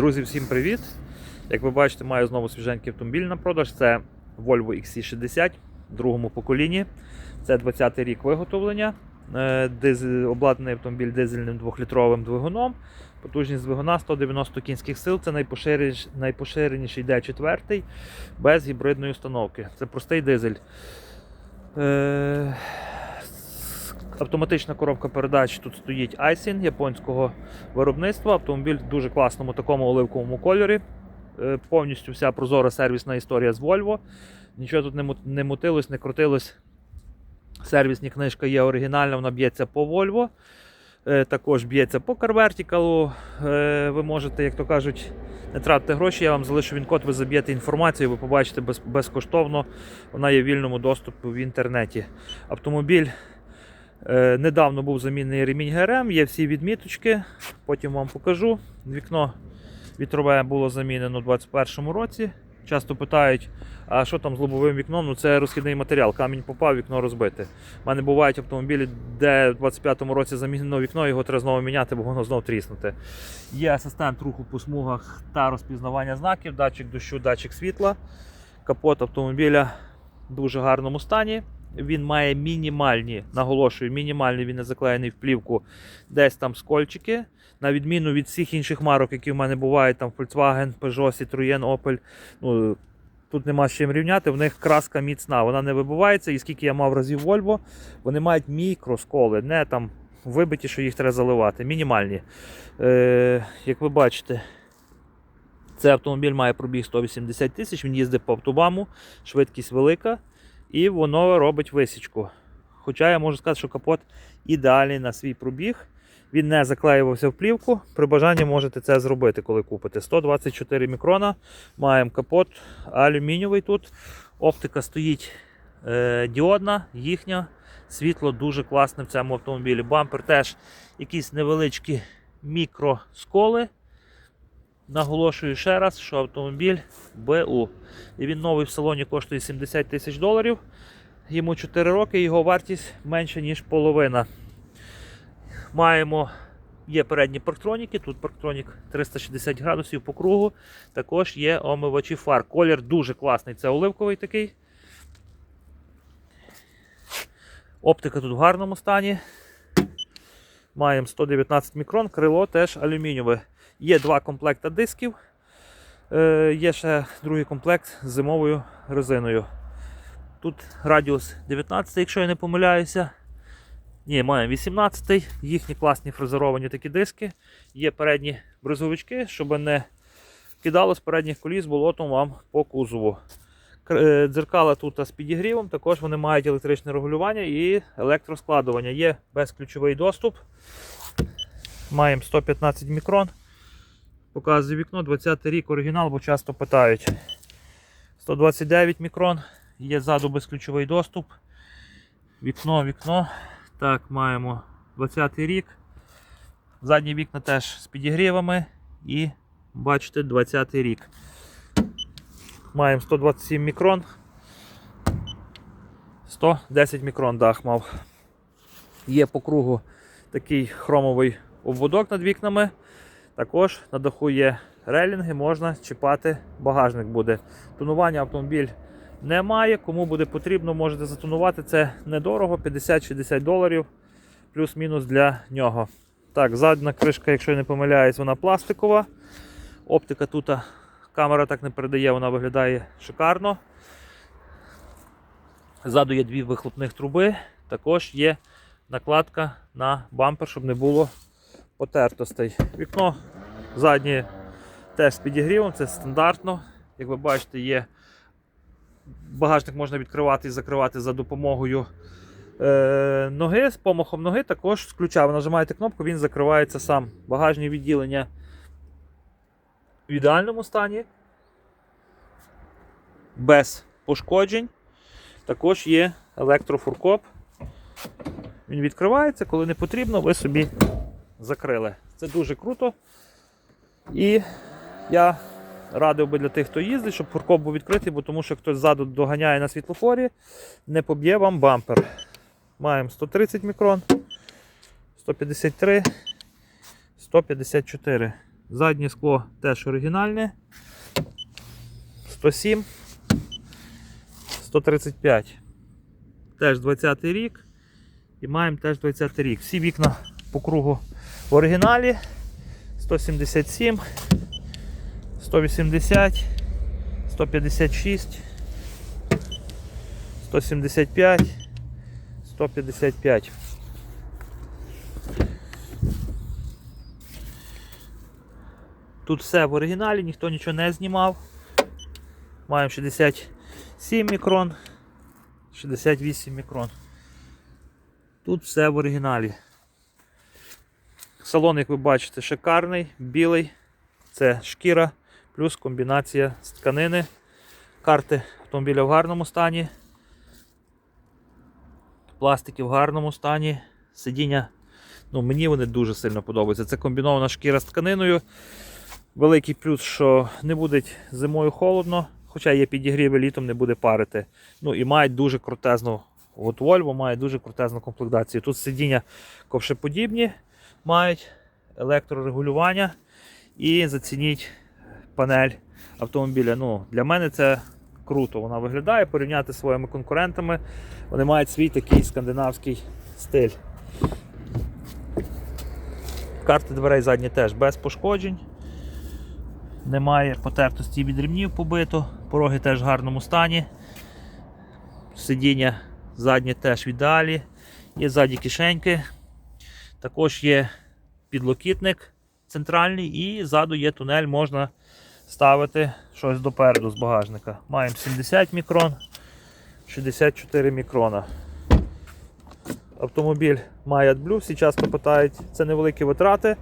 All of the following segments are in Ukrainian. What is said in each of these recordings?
Друзі, всім привіт! Як ви бачите, маю знову свіженький автомобіль на продаж. Це Volvo XC60 в другому поколінні. Це 20-й рік виготовлення. Е, Обладнаний автомобіль дизельним 2-літровим двигуном. Потужність двигуна 190 кінських сил. Це найпоширеніший, найпоширеніший D4 без гібридної установки. Це простий дизель. Автоматична коробка передач тут стоїть Aisin японського виробництва. Автомобіль в дуже класному такому оливковому кольорі. Е, Повністю вся прозора сервісна історія з Volvo. Нічого тут не мутилось, не крутилось. Сервісні книжка є оригінальна, вона б'ється по Volvo. Е, Також б'ється по CarVertical. Е, Ви можете, як то кажуть, не тратити гроші. Я вам залишу він код, ви заб'єте інформацію, ви побачите без, безкоштовно. Вона є в вільному доступі в інтернеті. Автомобіль Недавно був замінений ремінь ГРМ, є всі відміточки, потім вам покажу. Вікно вітрове було замінено у 2021 році. Часто питають, а що там з лобовим вікном? Ну це розхідний матеріал, камінь попав, вікно розбите. У мене бувають автомобілі, де в 25-му році замінено вікно, його треба знову міняти, бо воно знову тріснуте. Є асистент руху по смугах та розпізнавання знаків, датчик дощу, датчик світла. Капот автомобіля в дуже гарному стані. Він має мінімальні, наголошую, мінімальний він не заклеєний в плівку, десь там скольчики. На відміну від всіх інших марок, які в мене бувають, там Volkswagen, Peugeot, Citroën, Opel. Ну, тут нема з чим рівняти, в них краска міцна, вона не вибивається. І скільки я мав разів Volvo, вони мають мікросколи, не там вибиті, що їх треба заливати. Мінімальні. Е, як ви бачите, цей автомобіль має пробіг 180 тисяч, він їздить по автобаму, швидкість велика і воно робить висічку. Хоча я можу сказати, що капот ідеальний на свій пробіг. Він не заклеювався в плівку. При бажанні можете це зробити, коли купите. 124 мікрона. Маємо капот алюмінієвий тут. Оптика стоїть е, діодна, їхня. Світло дуже класне в цьому автомобілі. Бампер теж якісь невеличкі мікросколи. Наголошую ще раз, що автомобіль БУ. І він новий в салоні коштує 70 тисяч доларів. Йому 4 роки, його вартість менше, ніж половина. Маємо є передні парктроніки, тут парктронік 360 градусів по кругу. Також є омивачі фар. Колір дуже класний, це оливковий такий. Оптика тут в гарному стані. Маємо 119 мікрон, крило теж алюмінієве. Є два комплекти дисків. Е, є ще другий комплект з зимовою резиною. Тут радіус 19, якщо я не помиляюся. Ні, маємо 18 їхні класні фрезеровані такі диски. Є передні бризовички, щоб не кидало з передніх коліс болотом вам по кузову. Е, Дзеркала тут з підігрівом, також вони мають електричне регулювання і електроскладування. Є безключовий доступ. Маємо 115 мікрон. Показує вікно, 20 рік оригінал, бо часто питають. 129 мікрон, є ззаду безключовий доступ. Вікно, вікно. Так, маємо 20 рік. Задні вікна теж з підігрівами і бачите 20 рік. Маємо 127 мікрон. 110 мікрон дах мав. Є по кругу такий хромовий обводок над вікнами. Також на даху є релінги, можна чіпати, багажник буде. Тонування автомобіль немає. Кому буде потрібно, можете затонувати. Це недорого, 50-60 доларів, плюс-мінус для нього. Так, задня кришка, якщо я не помиляюсь, вона пластикова. Оптика тут, камера так не передає, вона виглядає шикарно. Ззаду є дві вихлопних труби, також є накладка на бампер, щоб не було потертостей. Вікно заднє теж з підігрівом, це стандартно. Як ви бачите, є багажник можна відкривати і закривати за допомогою е, ноги, з помахом ноги, також з ключа. Ви нажимаєте кнопку, він закривається сам. Багажні відділення в ідеальному стані, без пошкоджень. Також є електрофуркоп. Він відкривається, коли не потрібно, ви собі закрили. Це дуже круто. І я радив би для тих, хто їздить, щоб фуркоп був відкритий, бо тому що хтось ззаду доганяє на світлофорі, не поб'є вам бампер. Маємо 130 мікрон, 153, 154. Заднє скло теж оригінальне. 107. 135. Теж 20 рік. І маємо теж 20 рік. Всі вікна по кругу в оригіналі. 177, 180, 156, 175, 155. Тут все в оригіналі, ніхто нічого не знімав. Маємо 67 мікрон, 68 мікрон. Тут все в оригіналі. Салон, як ви бачите, шикарний, білий. Це шкіра, плюс комбінація з тканини. Карти автомобіля в гарному стані. Пластики в гарному стані. Сидіння. Ну, мені вони дуже сильно подобаються. Це комбінована шкіра з тканиною. Великий плюс, що не буде зимою холодно, хоча є підігрів, і літом не буде парити. Ну і мають дуже крутезну. От Volvo має дуже крутезну комплектацію. Тут сидіння ковшеподібні, мають електрорегулювання і зацініть панель автомобіля. Ну, Для мене це круто. Вона виглядає порівняти зі своїми конкурентами. Вони мають свій такий скандинавський стиль. Карти дверей задні теж без пошкоджень. Немає потертості від ремнів побито, пороги теж в гарному стані. Сидіння заднє теж в ідеалі. Є ззаді кишеньки. Також є підлокітник центральний і ззаду є тунель, можна ставити щось допереду з багажника. Маємо 70 мікрон, 64 мікрона. Автомобіль має AdBlue, всі часто питають, це невеликі витрати.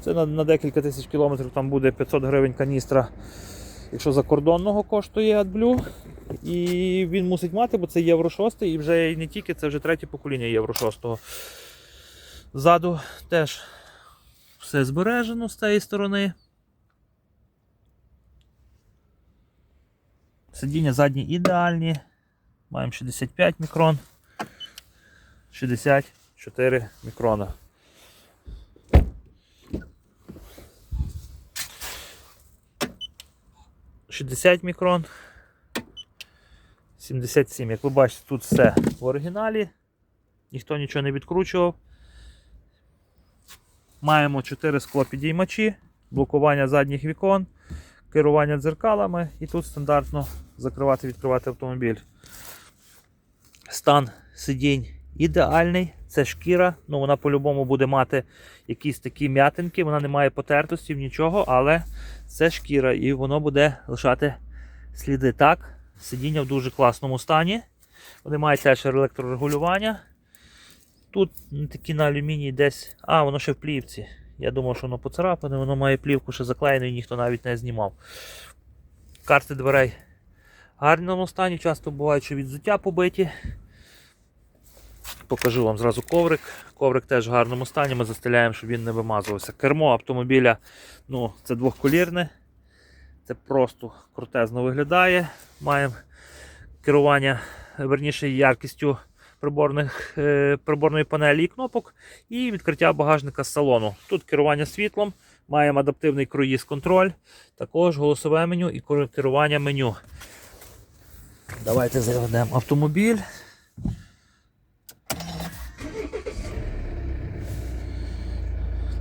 Це на, на декілька тисяч кілометрів там буде 500 гривень каністра, якщо закордонного коштує AdBlue. І він мусить мати, бо це Євро 6 і вже не тільки, це вже третє покоління Євро 6. Ззаду теж все збережено з цієї сторони. Сидіння задні ідеальні. Маємо 65 мікрон. 64 мікрона. «60 мікрон, 77. Як ви бачите, тут все в оригіналі. Ніхто нічого не відкручував. Маємо 4 склопідіймачі, блокування задніх вікон, керування дзеркалами і тут стандартно закривати відкривати автомобіль. Стан сидінь ідеальний, це шкіра, ну вона по-любому буде мати якісь такі м'ятинки, вона не має потертості, нічого, але це шкіра і воно буде лишати сліди. Так, сидіння в дуже класному стані. Вони мають теж електрорегулювання. Тут ну, такі на алюмінії десь. А, воно ще в плівці. Я думав, що воно поцарапане, воно має плівку ще заклеєну і ніхто навіть не знімав. Карти дверей в гарному стані, часто бувають, що відзуття побиті. Покажу вам зразу коврик. Коврик теж в гарному стані, ми застеляємо, щоб він не вимазувався. Кермо автомобіля ну, це двохколірне. Це просто крутезно виглядає. Маємо керування, верніше, яркістю приборних, е, приборної панелі і кнопок, і відкриття багажника з салону. Тут керування світлом, маємо адаптивний круїз контроль, також голосове меню і кер- керування меню. Давайте заведемо автомобіль.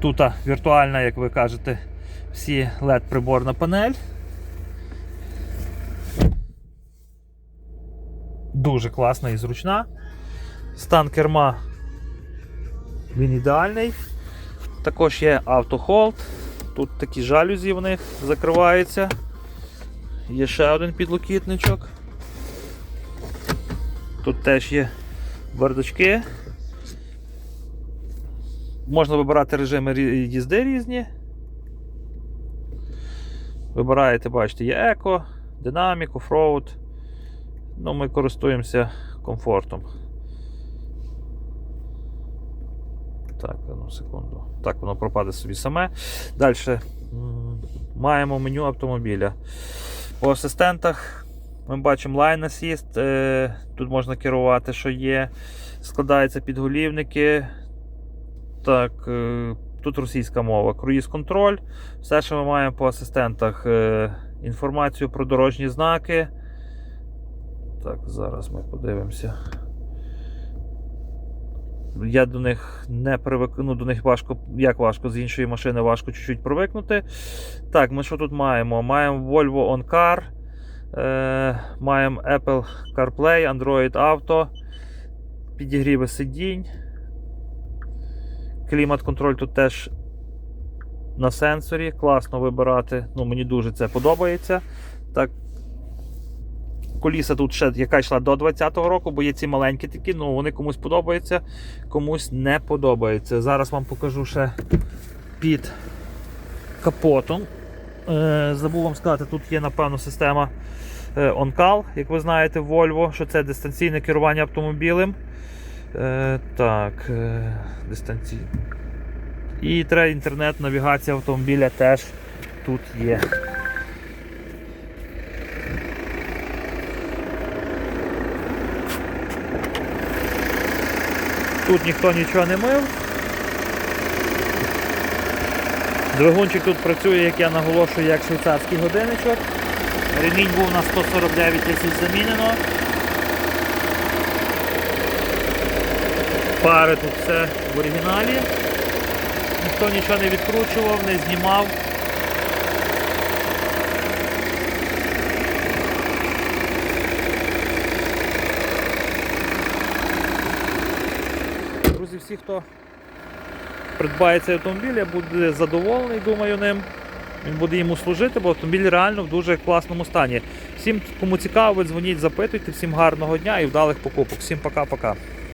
Тут віртуальна, як ви кажете, всі LED приборна панель. Дуже класна і зручна. Стан керма він ідеальний. Також є автохолд. Тут такі жалюзі в них закриваються. Є ще один підлокітничок. Тут теж є бардачки. Можна вибирати режими їзди різні. Вибираєте, бачите, є еко, динамік, офроуд. Ну, ми користуємося комфортом. Так, одну секунду. Так, воно пропаде собі саме. Далі маємо меню автомобіля. По асистентах ми бачимо Line Assist. е, Тут можна керувати, що є. Складаються підголівники. Так, е, тут російська мова. Круїз контроль. Все, що ми маємо по асистентах. Е, інформацію про дорожні знаки. Так, зараз ми подивимося. Я до них не привик... ну, до них важко, як важко, з іншої машини важко чуть-чуть привикнути. Так, ми що тут маємо? Маємо Volvo On Car, е, маємо Apple CarPlay, Android Auto, підігріви сидінь. Клімат-контроль тут теж на сенсорі. Класно вибирати. Ну, мені дуже це подобається. Так, коліса тут ще яка йшла до 20-го року, бо є ці маленькі такі, ну вони комусь подобаються, комусь не подобаються. Зараз вам покажу ще під капотом. Е, забув вам сказати, тут є, напевно, система е, OnCall, як ви знаєте, Volvo, що це дистанційне керування автомобілем. Е, так, дистанційне. І треба інтернет, навігація автомобіля теж тут є. Тут ніхто нічого не мив. Двигунчик тут працює, як я наголошую, як швейцарський годинничок. Ремінь був на 149 тисяч замінено. Пари тут все в оригіналі. Ніхто нічого не відкручував, не знімав. Друзі, всі, хто придбає цей автомобіль, я буде задоволений, думаю, ним. Він буде йому служити, бо автомобіль реально в дуже класному стані. Всім, кому цікаво, дзвоніть, запитуйте, всім гарного дня і вдалих покупок. Всім пока-пока.